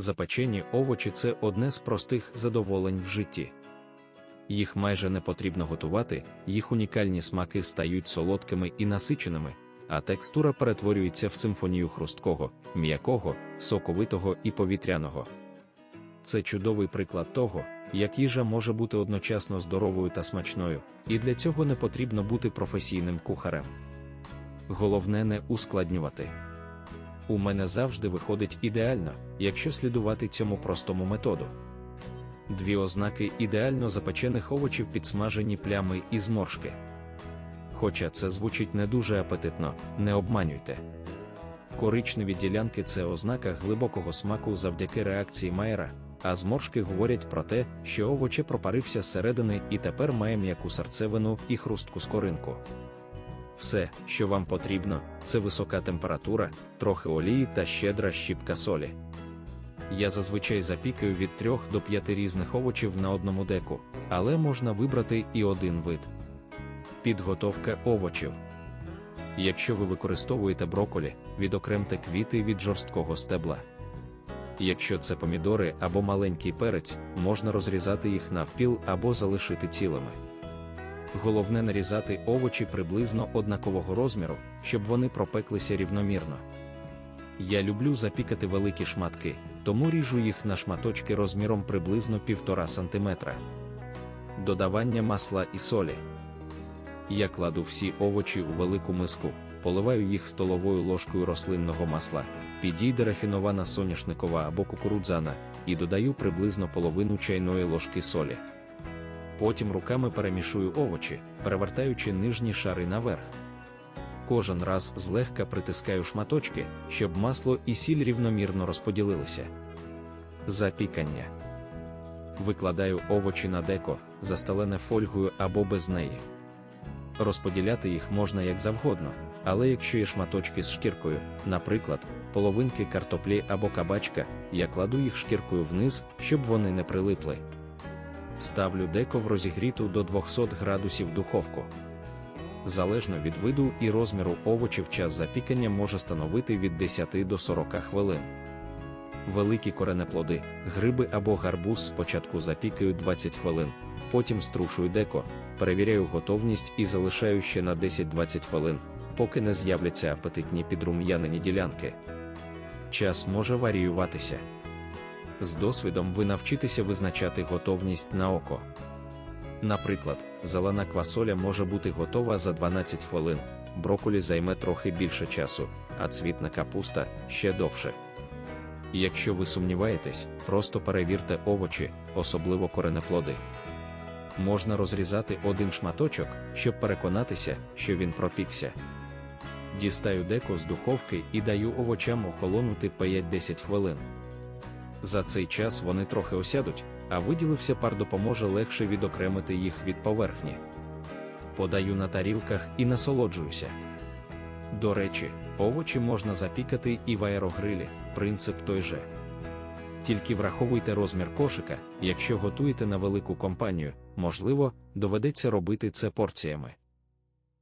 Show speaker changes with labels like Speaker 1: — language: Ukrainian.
Speaker 1: Запечені овочі це одне з простих задоволень в житті. Їх майже не потрібно готувати, їх унікальні смаки стають солодкими і насиченими, а текстура перетворюється в симфонію хрусткого, м'якого, соковитого і повітряного. Це чудовий приклад того, як їжа може бути одночасно здоровою та смачною, і для цього не потрібно бути професійним кухарем. Головне не ускладнювати. У мене завжди виходить ідеально, якщо слідувати цьому простому методу. Дві ознаки ідеально запечених овочів підсмажені плями і зморшки. Хоча це звучить не дуже апетитно, не обманюйте. Коричневі ділянки це ознака глибокого смаку завдяки реакції Майера, а зморшки говорять про те, що овоче пропарився зсередини і тепер має м'яку серцевину і хрустку скоринку. Все, що вам потрібно, це висока температура, трохи олії та щедра щіпка солі. Я зазвичай запікаю від 3 до 5 різних овочів на одному деку, але можна вибрати і один вид. Підготовка овочів. Якщо ви використовуєте броколі, відокремте квіти від жорсткого стебла. Якщо це помідори або маленький перець, можна розрізати їх навпіл або залишити цілими. Головне нарізати овочі приблизно однакового розміру, щоб вони пропеклися рівномірно. Я люблю запікати великі шматки, тому ріжу їх на шматочки розміром приблизно 1,5 см. Додавання масла і солі. Я кладу всі овочі у велику миску, поливаю їх столовою ложкою рослинного масла, підійде рафінована соняшникова або кукурудзана, і додаю приблизно половину чайної ложки солі. Потім руками перемішую овочі, перевертаючи нижні шари наверх. Кожен раз злегка притискаю шматочки, щоб масло і сіль рівномірно розподілилися. Запікання. Викладаю овочі на деко, застелене фольгою або без неї. Розподіляти їх можна як завгодно, але якщо є шматочки з шкіркою, наприклад, половинки картоплі або кабачка, я кладу їх шкіркою вниз, щоб вони не прилипли. Ставлю деко в розігріту до 200 градусів духовку. Залежно від виду і розміру овочів час запікання може становити від 10 до 40 хвилин. Великі коренеплоди, гриби або гарбуз спочатку запікаю 20 хвилин, потім струшую деко, перевіряю готовність і залишаю ще на 10-20 хвилин, поки не з'являться апетитні підрум'янені ділянки. Час може варіюватися. З досвідом ви навчитеся визначати готовність на око. Наприклад, зелена квасоля може бути готова за 12 хвилин, броколі займе трохи більше часу, а цвітна капуста ще довше. Якщо ви сумніваєтесь, просто перевірте овочі, особливо коренеплоди. Можна розрізати один шматочок, щоб переконатися, що він пропікся. Дістаю деко з духовки і даю овочам охолонути 5-10 хвилин. За цей час вони трохи осядуть, а виділився пар допоможе легше відокремити їх від поверхні. Подаю на тарілках і насолоджуюся. До речі, овочі можна запікати і в аерогрилі, принцип той же. Тільки враховуйте розмір кошика, якщо готуєте на велику компанію, можливо, доведеться робити це порціями.